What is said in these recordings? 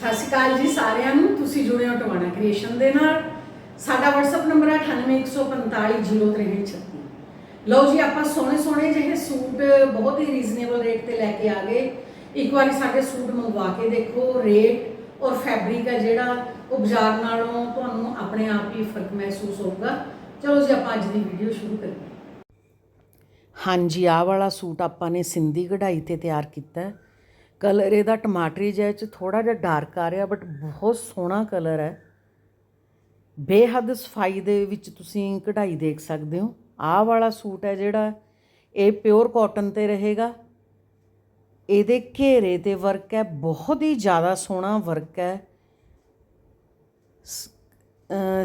ਸਤਿ ਸ਼੍ਰੀ ਅਕਾਲ ਜੀ ਸਾਰਿਆਂ ਨੂੰ। ਤੁਸੀਂ ਜੁੜੇ ਹੋ ਟਵਾਣਾ ਕ੍ਰੀਏਸ਼ਨ ਦੇ ਨਾਲ। ਸਾਡਾ WhatsApp ਨੰਬਰ ਹੈ 9814506336 ਲਓ ਜੀ, ਆਪਾਂ ਸੋਹਣੇ ਸੋਹਣੇ ਜਿਹੇ ਸੂਟ ਬਹੁਤ ਹੀ ਰੀਜ਼ਨੇਬਲ ਰੇਟ ਤੇ ਲੈ ਕੇ ਆ ਗਏ। ਇੱਕ ਵਾਰੀ ਸਾਡੇ ਸੂਟ ਮੰਗਵਾ ਕੇ ਦੇਖੋ ਰੇਟ ਔਰ ਫੈਬਰਿਕ ਹੈ ਜਿਹੜਾ, ਉਹ ਬਾਜ਼ਾਰ ਨਾਲੋਂ ਤੁਹਾਨੂੰ ਆਪਣੇ ਆਪ ਹੀ ਫ਼ਰਕ ਮਹਿਸੂਸ ਹੋਊਗਾ। ਚਲੋ ਜੀ, ਆਪਾਂ ਅੱਜ ਦੀ ਵੀਡੀਓ ਸ਼ੁਰੂ ਕਰੀਏ। ਹਾਂਜੀ, ਆਹ ਵਾਲਾ ਸੂਟ ਆਪਾਂ ਨੇ ਸਿੰਧੀ ਕਢਾਈ ਤੇ ਤਿਆਰ ਕੀਤਾ। ਹੈ ਕਲਰ ਇਹਦਾ ਟਮਾਟਰੀ ਜਿਹਾ ਚ ਥੋੜਾ ਜਿਹਾ ਡਾਰਕ ਆ ਰਿਹਾ ਬਟ ਬਹੁਤ ਸੋਹਣਾ ਕਲਰ ਹੈ। ਬੇਹੱਦ ਸਫ਼ਾਈ ਦੇ ਵਿੱਚ ਤੁਸੀਂ ਕਢਾਈ ਦੇਖ ਸਕਦੇ ਹੋ। ਆਹ ਵਾਲਾ ਸੂਟ ਹੈ ਜਿਹੜਾ, ਇਹ ਪਿਓਰ ਕਾਟਨ ਤੇ ਰਹੇਗਾ। ਇਹਦੇ ਘੇਰੇ ਤੇ ਵਰਕ ਹੈ, ਬਹੁਤ ਹੀ ਜ਼ਿਆਦਾ ਸੋਹਣਾ ਵਰਕ ਹੈ।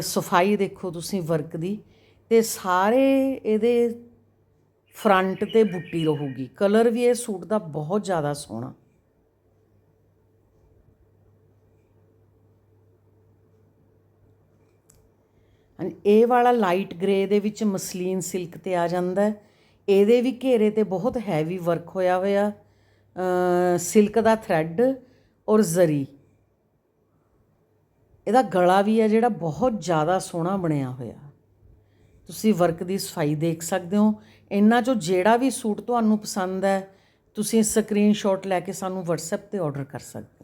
ਸਫ਼ਾਈ ਦੇਖੋ ਤੁਸੀਂ ਵਰਕ ਦੀ। ਤੇ ਸਾਰੇ ਇਹਦੇ ਫਰੰਟ ਤੇ ਬੁੱਟੀ ਰਹੂਗੀ। ਕਲਰ ਵੀ ਇਹ ਸੂਟ ਦਾ ਬਹੁਤ ਜ਼ਿਆਦਾ ਸੋਹਣਾ। ਇਹ ਵਾਲਾ ਲਾਈਟ ਗ੍ਰੇ ਦੇ ਵਿੱਚ ਮਸਲੀਨ ਸਿਲਕ ਤੇ ਆ ਜਾਂਦਾ ਇਹਦੇ ਵੀ ਘੇਰੇ ਤੇ ਬਹੁਤ ਹੈਵੀ ਵਰਕ ਹੋਇਆ ਹੋਇਆ ਸਿਲਕ ਦਾ ਥ੍ਰੈਡ ਔਰ ਜ਼ਰੀ। ਇਹਦਾ ਗਲਾ ਵੀ ਹੈ ਜਿਹੜਾ ਬਹੁਤ ਜ਼ਿਆਦਾ ਸੋਹਣਾ ਬਣਿਆ ਹੋਇਆ। ਤੁਸੀਂ ਵਰਕ ਦੀ ਸਫ਼ਾਈ ਦੇਖ ਸਕਦੇ ਹੋ। ਇਹਨਾਂ ਚੋਂ ਜਿਹੜਾ ਵੀ ਸੂਟ ਤੁਹਾਨੂੰ ਪਸੰਦ ਹੈ, ਤੁਸੀਂ ਸਕਰੀਨਸ਼ਾਟ ਲੈ ਕੇ ਸਾਨੂੰ WhatsApp ਤੇ ਆਰਡਰ ਕਰ ਸਕਦੇ